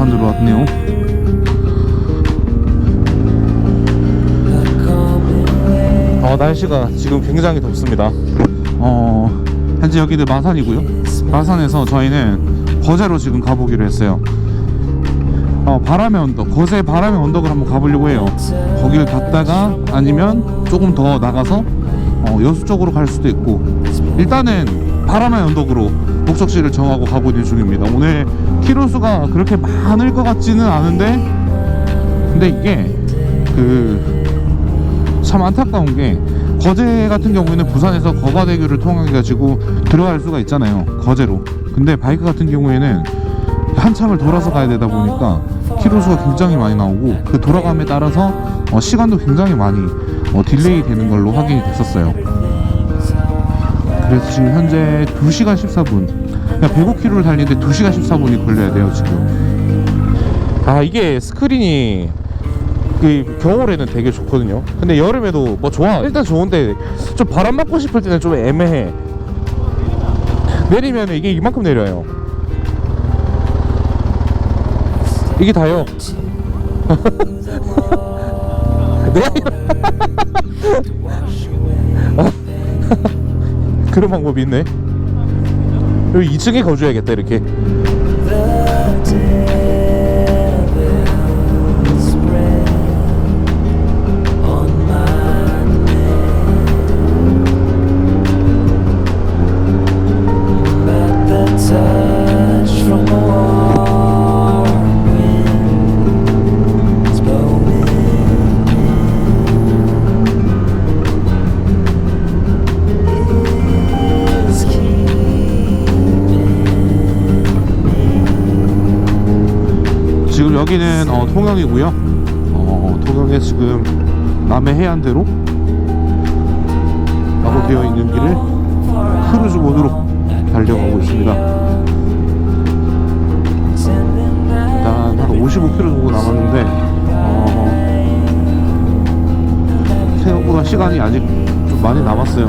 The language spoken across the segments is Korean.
마산으로 왔네요. 어, 날씨가 지금 굉장히 덥습니다. 어, 현재 여기는 마산이고요. 마산에서 저희는 거제로 지금 가보기로 했어요. 어, 바람의 언덕, 거제 바람의 언덕을 한번 가보려고 해요. 거기를 갔다가 아니면 조금 더 나가서 어, 여수 쪽으로 갈 수도 있고 일단은 바람의 언덕으로 목적지를 정하고 가보는 중입니다. 오늘 키로수가 그렇게 많을 것 같지는 않은데 근데 이게 그 참 안타까운 게 거제 같은 경우에는 부산에서 거가대교를 통해 가지고 들어갈 수가 있잖아요. 거제로. 근데 바이크 같은 경우에는 한참을 돌아서 가야 되다 보니까 키로수가 굉장히 많이 나오고 그 돌아감에 따라서 어, 시간도 굉장히 많이 어, 딜레이 되는 걸로 확인이 됐었어요. 그래서 지금 현재 2시간 14분. 그냥 105km를 달리는데 2시간 14분이 걸려야 돼요, 지금. 아, 이게 스크린이 그 겨울에는 되게 좋거든요. 근데 여름에도 뭐 좋아. 일단 좋은데 좀 바람 맞고 싶을 때는 좀 애매해. 내리면 이게 이만큼 내려요. 이게 다요. 내가 그런 방법이 있네. 여기 2층에 거주해야겠다 이렇게. 여기는 어, 통영이고요. 어, 통영에 지금 남해 해안대로 라고 되어 있는 길을 크루즈 모드로 달려가고 있습니다. 일단 한 55km 정도 남았는데 어, 생각보다 시간이 아직 좀 많이 남았어요.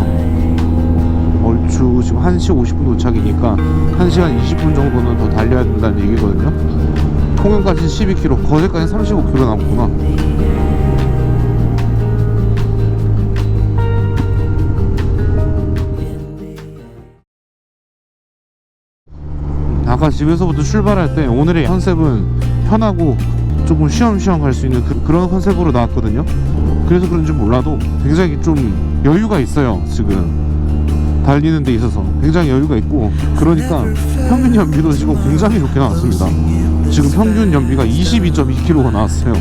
얼추 지금 1시 50분 도착이니까 1시간 20분 정도는 더 달려야 된다는 얘기거든요. 통영까지 12km, 거제까지 35km 남았구나. 아까 집에서부터 출발할 때 오늘의 컨셉은 편하고 조금 쉬엄쉬엄 갈 수 있는 그, 런 컨셉으로 나왔거든요. 그래서 그런지 몰라도 굉장히 좀 여유가 있어요. 지금 달리는 데 있어서 굉장히 여유가 있고 그러니까 평균 연비도 지금 굉장히 좋게 나왔습니다. 지금 평균 연비가 22.2km가 나왔어요.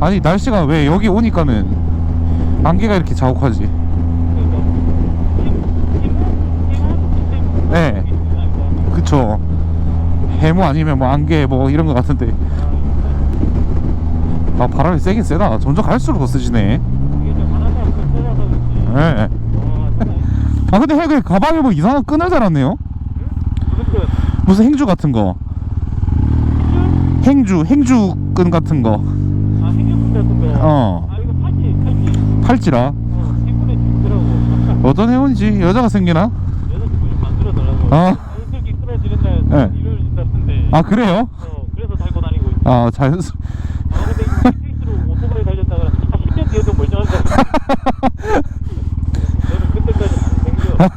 아니 날씨가 왜 여기 오니까는 안개가 이렇게 자욱하지? 네, 그쵸. 해무 아니면 뭐 안개 뭐 이런 거 같은데. 아 바람이 세긴 세다. 점점 갈수록 더 세지네. 네. 아 근데 해그 가방에 뭐 이상한 끈을 달았네요. 무슨 행주 같은 거. 행주, 행주 끈 같은 거. 때 어. 아, 이거 팔찌, 팔찌. 팔찌라. 어. 어떤 회원이지? 여자가 생기나? 여자친구 좀 만들어달라고. 어. 이렇게 끊어지는 날 네. 아 그래요? 어, 그래서 달고 다니고 있어. 아 자연스. 아, 근데 이 페이스로 오토바이 달렸다가 한 10년 뒤에도 멀쩡한 거 같아. 너는 그때까지 안 생겨. 어,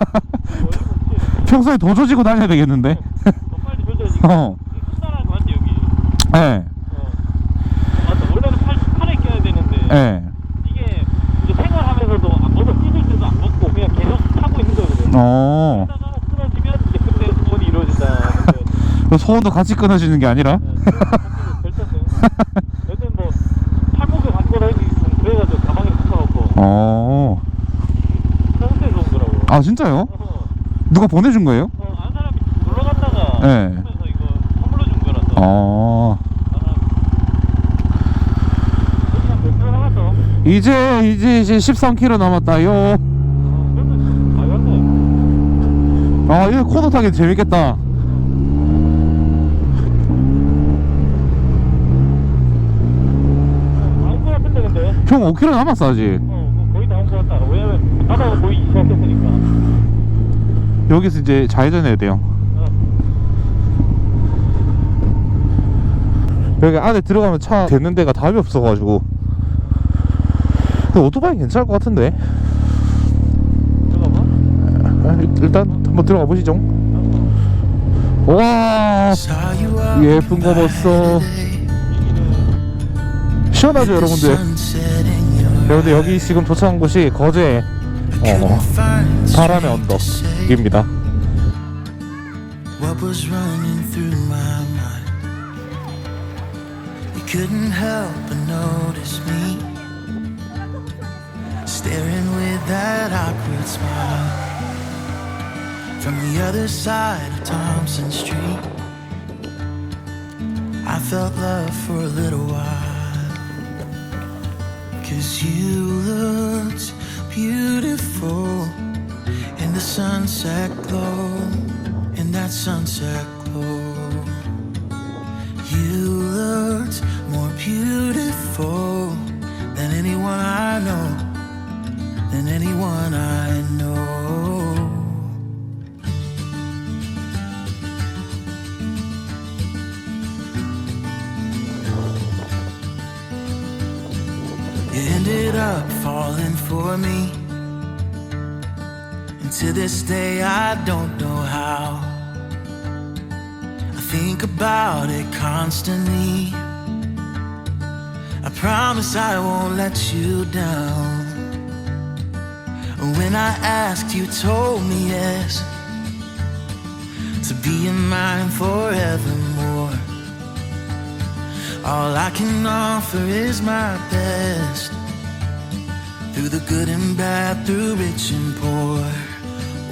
이거 혹시 평소에 더 조지고 다녀야 되겠는데. 더 빨리 조져야지. 어. 소원도 같이 끊어지는 게 아니라 네, 네. 여튼 뭐 팔목에 관거라 그래가지고 가방에 붙여갖고 어. 그때 좋은 거라고 아 진짜요? 어. 누가 보내준 거예요? 어, 안 사람이 놀러 갔다가 네. 어. 아, 이제 이제 이제 13km 남았다요. 아, 아 이거 코너 타기 재밌겠다 5km 남았어 아직. 어, 뭐 거의 나온 거 같다. 왜냐면 바다가 보이기 시작했으니까. 여기서 이제 좌회전해야 돼요. 어. 여기 안에 들어가면 차 대는 데가 답이 없어가지고. 근데 오토바이 괜찮을 것 같은데. 들어가봐. 아, 일- 일단 한번 들어가 보시죠. 와 you out 예쁜 거 봤어. 시원하죠 여러분들. 여러분들 여기 지금 도착한 곳이 거제 어, 바람의 언덕입니다. couldn't help but notice me staring with that awkward smile from the other side of Thompson Street. I felt love for a little while. Cause you looked beautiful in the sunset glow, in that sunset glow. You looked more beautiful than anyone I know, than anyone I know. Ended up falling for me. And to this day, I don't know how. I think about it constantly. I promise I won't let you down. When I asked, you told me yes. To be in mine forevermore. All I can offer is my best. Through the good and bad, through rich and poor.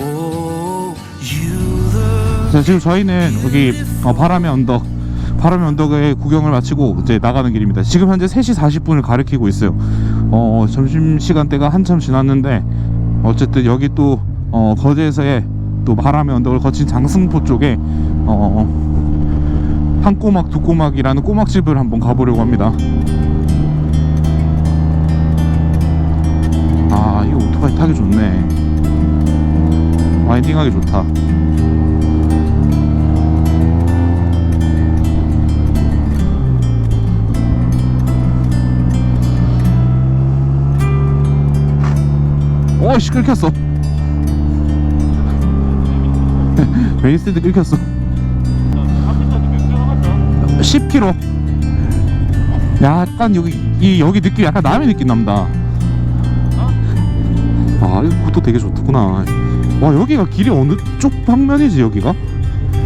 Oh, you look 자, 지금 저희는 여기 어, 바람의 언덕 바람의 언덕의 구경을 마치고 이제 나가는 길입니다. 지금 현재 3시 40분을 가리키고 있어요. 어, 점심 시간대가 한참 지났는데 어쨌든 여기 또 어, 거제에서의 또 바람의 언덕을 거친 장승포 쪽에 어, 한 꼬막 두 꼬막이라는 꼬막집을 한번 가보려고 합니다. 아, 이 오토바이 타기 좋네. 와인딩하기 좋다. 어씨 끓겼어 베이스드 남았어? 10km 약간 여기 이 여기 느낌 약간 남의 느낌 난다 아 이거 그것도 되게 좋구나 와 여기가 길이 어느 쪽 방면이지 여기가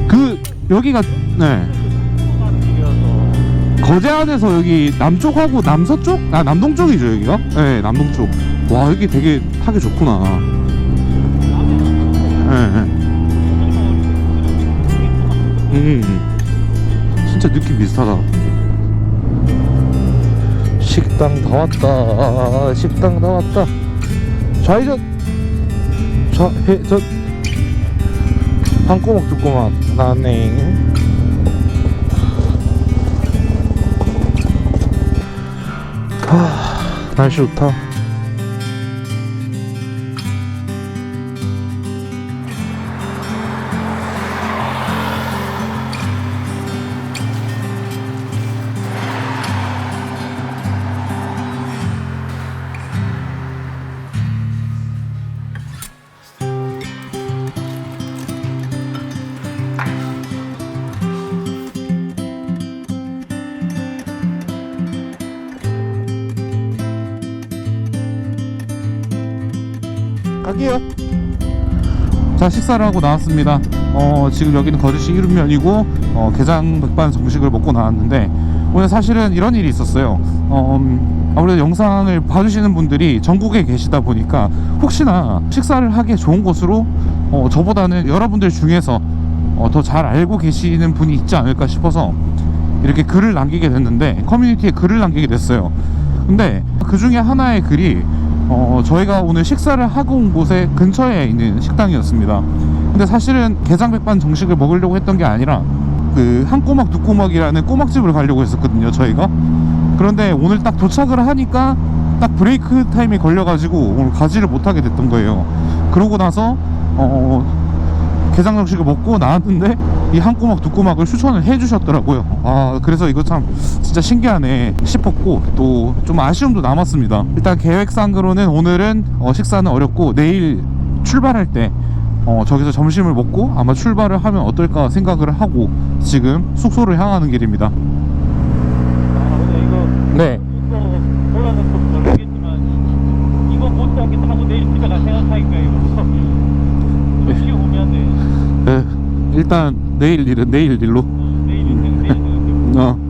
그 여기가 네. 거제 안에서 여기 남쪽하고 남서쪽 아 남동쪽이죠 여기가 네 남동쪽 와 여기 되게 타기 좋구나 네, 네. 음, 진짜 느낌 비슷하다. 식당 다 왔다. 식당 다 왔다. 좌회전. 좌회전. 한 꼬막 두 꼬막 나네. 아, 날씨 좋다. 갈게요. 자 식사를 하고 나왔습니다. 어, 지금 여기는 거제시 이름면이고 어, 게장 백반 정식을 먹고 나왔는데 오늘 사실은 이런 일이 있었어요. 어, 음, 아무래도 영상을 봐주시는 분들이 전국에 계시다 보니까 혹시나 식사를 하기에 좋은 곳으로 어, 저보다는 여러분들 중에서 어, 더 잘 알고 계시는 분이 있지 않을까 싶어서 이렇게 글을 남기게 됐는데 커뮤니티에 글을 남기게 됐어요. 근데 그 중에 하나의 글이 어, 저희가 오늘 식사를 하고 온 곳에 근처에 있는 식당이었습니다. 근데 사실은 게장백반 정식을 먹으려고 했던 게 아니라 그 한 꼬막 두 꼬막이라는 꼬막집을 가려고 했었거든요. 저희가. 그런데 오늘 딱 도착을 하니까 딱 브레이크 타임이 걸려가지고 오늘 가지를 못하게 됐던 거예요. 그러고 나서 어, 게장 정식을 먹고 나왔는데 이 한 꼬막 두 꼬막을 추천을 해주셨더라고요. 아 그래서 이거 참 진짜 신기하네 싶었고 또 좀 아쉬움도 남았습니다. 일단 계획상으로는 오늘은 어, 식사는 어렵고 내일 출발할 때 어, 저기서 점심을 먹고 아마 출발을 하면 어떨까 생각을 하고 지금 숙소를 향하는 길입니다. 아 근데 이거 네. 이거 올라가서 좀 모르겠지만 이거 못하게 타고 내일 집에 갈 생각하니까 이거 좀 쉬우면 안 돼. 네, 일단 내일 일은 내일 일로. 어, 내일 일은 내일 일은 어.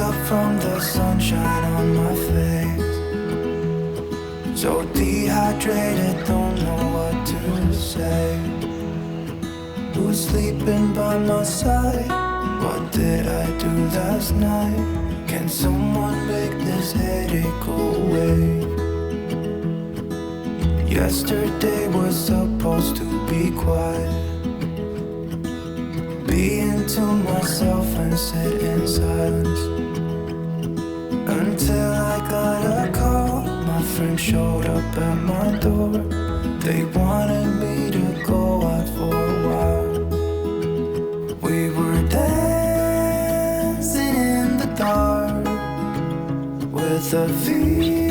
Up from the sunshine on my face. So dehydrated, don't know what to say. Who's sleeping by my side? What did I do last night? Can someone make this headache go away? Yesterday was supposed to be quiet. Being to myself and sit in silence Until I got a call My friend showed up at my door. They wanted me to go out for a while. We were dancing in the dark With a view